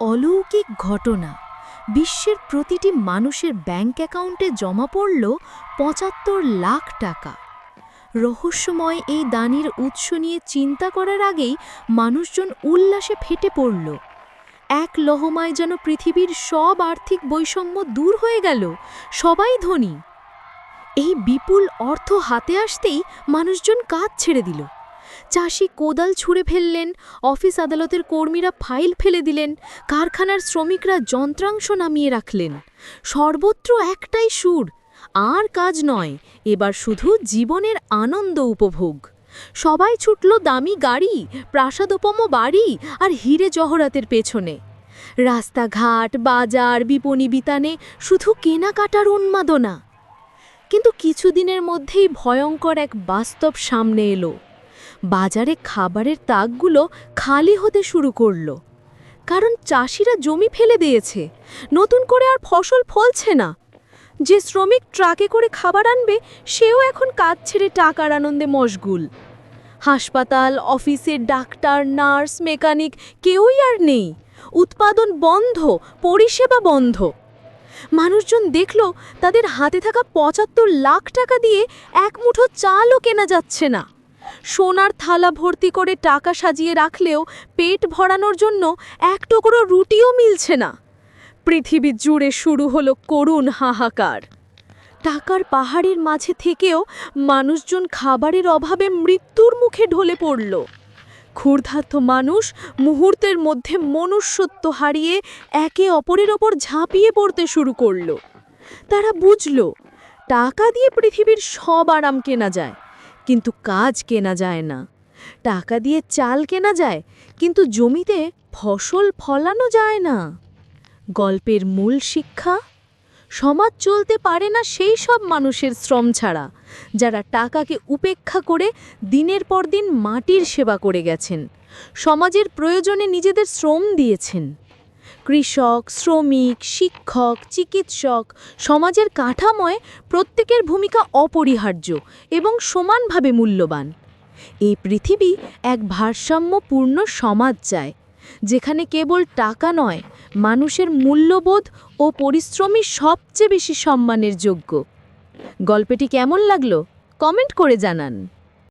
অলৌকিক ঘটনা। বিশ্বের প্রতিটি মানুষের ব্যাংক অ্যাকাউন্টে জমা পড়ল পঁচাত্তর লাখ টাকা। রহস্যময় এই দানির উৎস নিয়ে চিন্তা করার আগেই মানুষজন উল্লাসে ফেটে পড়ল। এক লহমায় যেন পৃথিবীর সব আর্থিক বৈষম্য দূর হয়ে গেল। সবাই ধনী। এই বিপুল অর্থ হাতে আসতেই মানুষজন কাজ ছেড়ে দিল। চাষি কোদাল ছুঁড়ে ফেললেন, অফিস আদালতের কর্মীরা ফাইল ফেলে দিলেন, কারখানার শ্রমিকরা যন্ত্রাংশ নামিয়ে রাখলেন। সর্বত্র একটাই সুর, আর কাজ নয়, এবার শুধু জীবনের আনন্দ উপভোগ। সবাই ছুটল দামি গাড়ি, প্রাসাদোপম বাড়ি আর হিরে জহরাতের পেছনে। রাস্তাঘাট, বাজার, বিপণী বিতানে শুধু কেনাকাটার উন্মাদনা। কিন্তু কিছুদিনের মধ্যেই ভয়ঙ্কর এক বাস্তব সামনে এলো। বাজারে খাবারের তাকগুলো খালি হতে শুরু করল। কারণ চাষিরা জমি ফেলে দিয়েছে, নতুন করে আর ফসল ফলছে না। যে শ্রমিক ট্রাকে করে খাবার আনবে, সেও এখন কাজ ছেড়ে টাকার আনন্দে মশগুল। হাসপাতাল অফিসের ডাক্তার, নার্স, মেকানিক কেউই আর নেই। উৎপাদন বন্ধ, পরিষেবা বন্ধ। মানুষজন দেখল, তাদের হাতে থাকা পঁচাত্তর লাখ টাকা দিয়ে এক মুঠো চালও কেনা যাচ্ছে না। সোনার থালা ভর্তি করে টাকা সাজিয়ে রাখলেও পেট ভরানোর জন্য এক টুকরো রুটিও মিলছে না। পৃথিবী জুড়ে শুরু হলো করুণ হাহাকার। টাকার পাহাড়ের মাঝে থেকেও মানুষজন খাবারের অভাবে মৃত্যুর মুখে ঢলে পড়ল। ক্ষুর্ধার্ত মানুষ মুহূর্তের মধ্যে মনুষ্যত্ব হারিয়ে একে অপরের ওপর ঝাঁপিয়ে পড়তে শুরু করল। তারা বুঝল, টাকা দিয়ে পৃথিবীর সব আরাম কেনা যায়। কিন্তু কাজ কেনা যায় না। টাকা দিয়ে চাল কেনা যায়, কিন্তু জমিতে ফসল ফলানো যায় না। গল্পের মূল শিক্ষা, সমাজ চলতে পারে না সেই সব মানুষের শ্রম ছাড়া, যারা টাকাকে উপেক্ষা করে দিনের পর দিন মাটির সেবা করে গেছেন, সমাজের প্রয়োজনে নিজেদের শ্রম দিয়েছেন। কৃষক, শ্রমিক, শিক্ষক, চিকিৎসক, সমাজের কাঠাময় প্রত্যেকের ভূমিকা অপরিহার্য এবং সমানভাবে মূল্যবান। এই পৃথিবী এক ভারসাম্যপূর্ণ সমাজ চায়, যেখানে কেবল টাকা নয়, মানুষের মূল্যবোধ ও পরিশ্রমই সবচেয়ে বেশি সম্মানের যোগ্য। গল্পটি কেমন লাগল? কমেন্ট করে জানান।